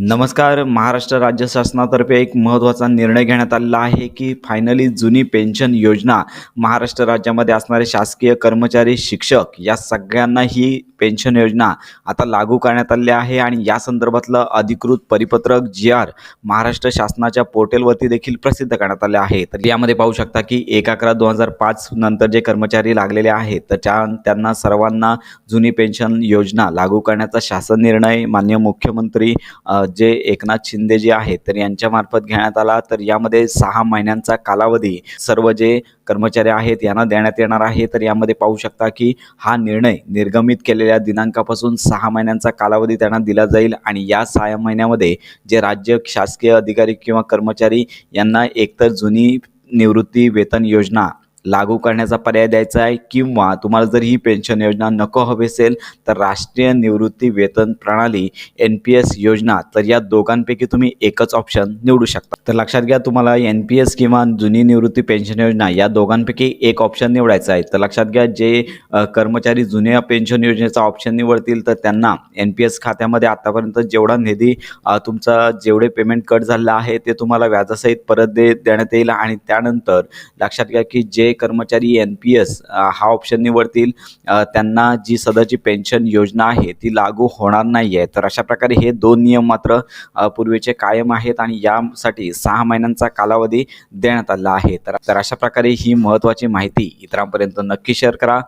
नमस्कार महाराष्ट्र राज्य शासनातर्फे एक महत्त्वाचा निर्णय घेण्यात आलेला आहे की फायनली जुनी पेन्शन योजना महाराष्ट्र राज्यामध्ये असणारे शासकीय कर्मचारी शिक्षक या सगळ्यांना ही पेन्शन योजना आता लागू करण्यात आली आहे आणि या संदर्भातलं अधिकृत परिपत्रक जी आर महाराष्ट्र शासनाच्या पोर्टलवरती देखील प्रसिद्ध करण्यात आले आहे. तर यामध्ये पाहू शकता की एक अकरा दोन हजार पाच नंतर जे कर्मचारी लागलेले आहेत तर त्या त्यांना सर्वांना जुनी पेन्शन योजना लागू करण्याचा शासन निर्णय मान्य मुख्यमंत्री जे एकनाथ शिंदे जे आहेत तर यांच्यामार्फत घेण्यात आला. तर यामध्ये सहा महिन्यांचा कालावधी सर्व जे कर्मचारी आहेत यांना देण्यात येणार आहे. तर यामध्ये पाहू शकता की हा निर्णय निर्गमित केलेल्या दिनांकापासून सहा महिन्यांचा कालावधी त्यांना दिला जाईल. आणि या सहा महिन्यामध्ये जे राज्य शासकीय अधिकारी किंवा कर्मचारी यांना एकतर जुनी निवृत्ती वेतन योजना लागू करण्याचा पर्याय द्यायचा आहे किंवा तुम्हाला जर ही पेन्शन योजना नको हवी असेल तर राष्ट्रीय निवृत्ती वेतन प्रणाली एन पी एस योजना तर या दोघांपैकी तुम्ही एकच ऑप्शन निवडू शकता. तर लक्षात घ्या तुम्हाला एन पी एस किंवा जुनी निवृत्ती पेन्शन योजना या दोघांपैकी एक ऑप्शन निवडायचा आहे. तर लक्षात घ्या जे कर्मचारी जुन्या पेन्शन योजनेचा ऑप्शन निवडतील तर त्यांना एन पी एस खात्यामध्ये आतापर्यंत जेवढा निधी तुमचा जेवढे पेमेंट कट झालेलं आहे ते तुम्हाला व्याजासहित परत दे देण्यात येईल. आणि त्यानंतर लक्षात घ्या की जे कर्मचारी एन पी एस हा ऑप्शन निवडतील. त्यांना जी सध्याची पेन्शन योजना आहे ती लागू होणार नाही आहे. तर अशा प्रकारे हे दोन नियम मात्र पूर्वीचे कायम आहेत आणि यासाठी सहा महिन्यांचा कालावधी देण्यात आला आहे. तर तर अशा प्रकारे ही महत्त्वाची माहिती इतरांपर्यंत नक्की शेअर करा.